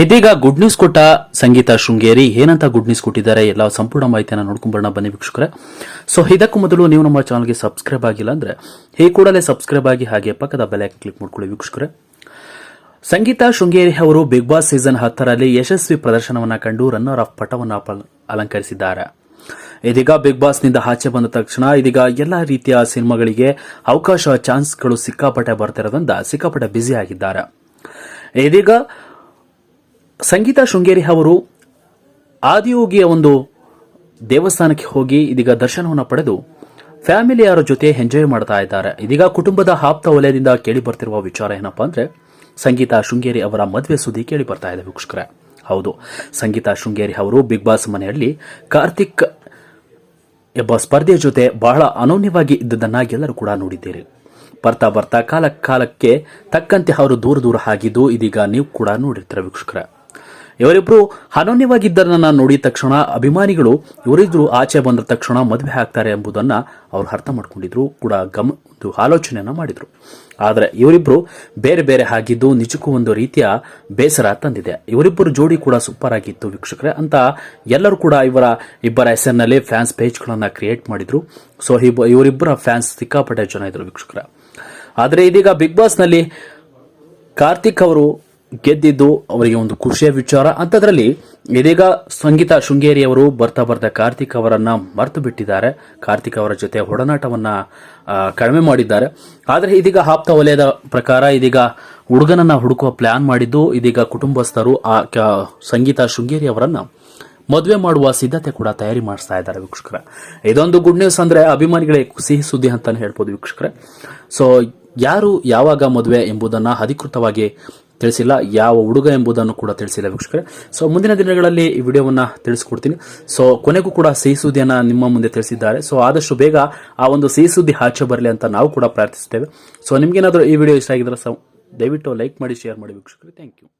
ಇದೀಗ good news ಕೊಟ್ಟ ಸಂಗೀತ ಶೃಂಗೇರಿ. ಏನಂತ ಗುಡ್ ನ್ಯೂಸ್ ಕೊಟ್ಟಿದ್ದಾರೆ? ಎಲ್ಲ ಸಂಪೂರ್ಣ ಮಾಹಿತಿಯನ್ನು ನೋಡ್ಕೊಂಬರೋಣ ಬನ್ನಿ ವೀಕ್ಷಕರೇ. ಸೊ ಇದಕ್ಕೂ ಮೊದಲು ನೀವು ನಮ್ಮ ಚಾನಲ್ಗೆ ಸಬ್ಸ್ಕ್ರೈಬ್ ಆಗಿಲ್ಲ ಅಂದ್ರೆ ಈ ಕೂಡಲೇ ಸಬ್ಸ್ಕ್ರೈಬ್ ಆಗಿ ಹಾಗೆ ಪಕ್ಕದ ಬೆಲೆ ಕ್ಲಿಕ್ ಮಾಡ್ಕೊಳ್ಳಿ ವೀಕ್ಷಕರೇ. ಸಂಗೀತ ಶೃಂಗೇರಿ ಅವರು ಬಿಗ್ ಬಾಸ್ ಸೀಸನ್ ಹತ್ತರಲ್ಲಿ ಯಶಸ್ವಿ ಪ್ರದರ್ಶನವನ್ನು ಕಂಡು ರನ್ನರ್ ಆಫ್ ಪಟವನ್ನು ಅಲಂಕರಿಸಿದ್ದಾರೆ. ಇದೀಗ ಬಿಗ್ ಬಾಸ್ನಿಂದ ಆಚೆ ಬಂದ ತಕ್ಷಣ ಇದೀಗ ಎಲ್ಲ ರೀತಿಯ ಸಿನಿಮಾಗಳಿಗೆ ಅವಕಾಶ, ಚಾನ್ಸ್ಗಳು ಸಿಕ್ಕಾಪಟ್ಟೆ ಬರ್ತಿರೋದ್ರಿಂದ ಸಿಕ್ಕಾಪಟ್ಟೆ ಬ್ಯುಸಿ ಆಗಿದ್ದಾರೆ. ಇದೀಗ ಸಂಗೀತ ಶೃಂಗೇರಿ ಅವರು ಆದಿಯೋಗಿಯ ಒಂದು ದೇವಸ್ಥಾನಕ್ಕೆ ಹೋಗಿ ಇದೀಗ ದರ್ಶನವನ್ನು ಪಡೆದು ಫ್ಯಾಮಿಲಿಯರ ಜೊತೆ ಎಂಜಾಯ್ ಮಾಡ್ತಾ ಇದ್ದಾರೆ. ಇದೀಗ ಕುಟುಂಬದ ಆಪ್ತ ವಲಯದಿಂದ ಕೇಳಿ ಬರ್ತಿರುವ ವಿಚಾರ ಏನಪ್ಪಾ ಅಂದ್ರೆ ಸಂಗೀತ ಶೃಂಗೇರಿ ಅವರ ಮದುವೆ ಸುದ್ದಿ ಕೇಳಿ ಬರ್ತಾ ಇದೆ ವೀಕ್ಷಕರೇ. ಹೌದು, ಸಂಗೀತ ಶೃಂಗೇರಿ ಅವರು ಬಿಗ್ ಬಾಸ್ ಮನೆಯಲ್ಲಿ ಕಾರ್ತಿಕ್ ಎಂಬ ಸ್ಪರ್ಧೆಯ ಜೊತೆ ಬಹಳ ಅನೌನ್ಯವಾಗಿ ಇದ್ದುದನ್ನ ಎಲ್ಲರೂ ಕೂಡ ನೋಡಿದ್ದೀರಿ. ಬರ್ತಾ ಬರ್ತಾ ಕಾಲ ಕಾಲಕ್ಕೆ ತಕ್ಕಂತೆ ಅವರು ದೂರ ದೂರ ಆಗಿದ್ದು ಇದೀಗ ನೀವು ಕೂಡ ನೋಡಿರ್ತೀರ ವೀಕ್ಷಕರ. ಇವರಿಬ್ರು ಅನನ್ಯವಾಗಿದ್ದರನ್ನ ನೋಡಿದ ತಕ್ಷಣ ಅಭಿಮಾನಿಗಳು ಇವರಿದ್ರು ಆಚೆ ಬಂದ ತಕ್ಷಣ ಮದುವೆ ಆಗ್ತಾರೆ ಎಂಬುದನ್ನು ಅವರು ಅರ್ಥ ಮಾಡ್ಕೊಂಡಿದ್ರು ಕೂಡ ಗಮ ಒಂದು ಆಲೋಚನೆಯನ್ನು ಮಾಡಿದರು. ಆದರೆ ಇವರಿಬ್ಬರು ಬೇರೆ ಬೇರೆ ಆಗಿದ್ದು ನಿಜಕ್ಕೂ ಒಂದು ರೀತಿಯ ಬೇಸರ ತಂದಿದೆ. ಇವರಿಬ್ಬರು ಜೋಡಿ ಕೂಡ ಸೂಪರ್ ಆಗಿತ್ತು ವೀಕ್ಷಕರೇ. ಅಂತ ಎಲ್ಲರೂ ಕೂಡ ಇವರ ಇಬ್ಬರ ಹೆಸರಿನಲ್ಲಿ ಫ್ಯಾನ್ಸ್ ಪೇಜ್ಗಳನ್ನು ಕ್ರಿಯೇಟ್ ಮಾಡಿದರು. ಸೊ ಇವರಿಬ್ಬರ ಫ್ಯಾನ್ಸ್ ಸಿಕ್ಕಾಪಟ್ಟೆ ಜನ ಇದ್ರು ವೀಕ್ಷಕರ. ಆದರೆ ಇದೀಗ ಬಿಗ್ ಬಾಸ್ನಲ್ಲಿ ಕಾರ್ತಿಕ್ ಅವರು ಗೆದ್ದಿದ್ದು ಅವರಿಗೆ ಒಂದು ಖುಷಿಯ ವಿಚಾರ. ಅಂಥದ್ರಲ್ಲಿ ಇದೀಗ ಸಂಗೀತ ಶೃಂಗೇರಿಯವರು ಬರ್ತಾ ಬರ್ತಾ ಕಾರ್ತಿಕ್ ಅವರನ್ನ ಮರೆತು ಬಿಟ್ಟಿದ್ದಾರೆ. ಕಾರ್ತಿಕ್ ಅವರ ಜೊತೆ ಒಡನಾಟವನ್ನ ಕಡಿಮೆ ಮಾಡಿದ್ದಾರೆ. ಆದರೆ ಇದೀಗ ಆಪ್ತ ವಲಯದ ಪ್ರಕಾರ ಇದೀಗ ಹುಡುಗನನ್ನ ಹುಡುಕುವ ಪ್ಲಾನ್ ಮಾಡಿದ್ದು, ಇದೀಗ ಕುಟುಂಬಸ್ಥರು ಆ ಸಂಗೀತ ಶೃಂಗೇರಿ ಅವರನ್ನ ಮದುವೆ ಮಾಡುವ ಸಿದ್ಧತೆ ಕೂಡ ತಯಾರಿ ಮಾಡಿಸ್ತಾ ಇದ್ದಾರೆ ವೀಕ್ಷಕರ. ಇದೊಂದು ಗುಡ್ ನ್ಯೂಸ್ ಅಂದ್ರೆ ಅಭಿಮಾನಿಗಳೇ ಸಿಹಿ ಸುದ್ದಿ ಅಂತಾನೆ ಹೇಳ್ಬೋದು ವೀಕ್ಷಕರೇ. ಸೊ ಯಾರು ಯಾವಾಗ ಮದುವೆ ಎಂಬುದನ್ನ ಅಧಿಕೃತವಾಗಿ ತಿಳಿಸಿಲ್ಲ, ಯಾವ ಹುಡುಗ ಎಂಬುದನ್ನು ಕೂಡ ತಿಳಿಸಿಲ್ಲ ವೀಕ್ಷಕರೇ. ಸೊ ಮುಂದಿನ ದಿನಗಳಲ್ಲಿ ಈ ವಿಡಿಯೋವನ್ನು ತಿಳಿಸ್ಕೊಡ್ತೀನಿ. ಸೊ ಕೊನೆಗೂ ಕೂಡ ಸಿಹಿ ಸುದ್ದಿಯನ್ನು ನಿಮ್ಮ ಮುಂದೆ ತಿಳಿಸಿದ್ದಾರೆ. ಸೊ ಆದಷ್ಟು ಬೇಗ ಆ ಒಂದು ಸಿಹಿ ಸುದ್ದಿ ಆಚೆ ಬರಲಿ ಅಂತ ನಾವು ಕೂಡ ಪ್ರಾರ್ಥಿಸುತ್ತೇವೆ. ಸೊ ನಿಮ್ಗೇನಾದರೂ ಈ ವಿಡಿಯೋ ಇಷ್ಟ ಆಗಿದ್ರೆ ಸ- ದಯವಿಟ್ಟು ಲೈಕ್ ಮಾಡಿ, ಶೇರ್ ಮಾಡಿ ವೀಕ್ಷಕರೇ. Thank you